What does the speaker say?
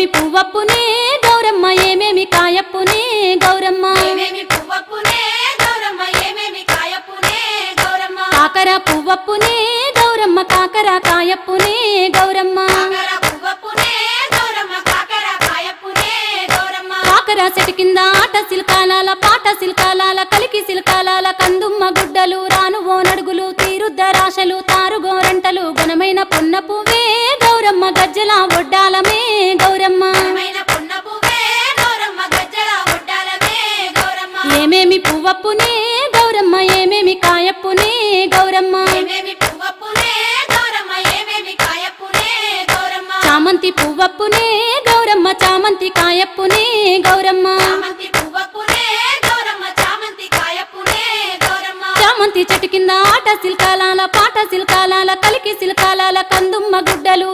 ఏమేమి పువ్వప్పునే గౌరమ్మ ఏమేమి కాయప్పునే గౌరమ్మ. ఏమేమి కాకర పువ్వప్పునే గౌరమ్మ కాకర కాయప్పునే గౌరమ్మ. కాకర చెట్టు కింద ఆట సిల్కాలాల పాట సిల్కాలాల కలికి సిల్కాలాల కందుమ్మ గుడ్డలు రాను ఓ నడుగులు తీరుద్దరాశలు తారు గోరంటలు ఘనమైన పొన్న పువ్వే గౌరమ్మ గజ్జల ఒడ్డాలమే పువ్వప్పునే గౌరమ్మ ఏమేమి కాయప్పునే గౌరమ్మ. ఏమేమి పువ్వప్పునే గౌరమ్మ ఏమేమి కాయప్పునే గౌరమ్మ. చామంతి పువ్వప్పునే గౌరమ్మ చామంతి కాయప్పునే గౌరమ్మ. చామంతి చెట్టు కింద ఆట సిల్కాలాల పాట సిల్కాలాల కలికి సిల్కాలాల కందుమ్మ గుడ్డలు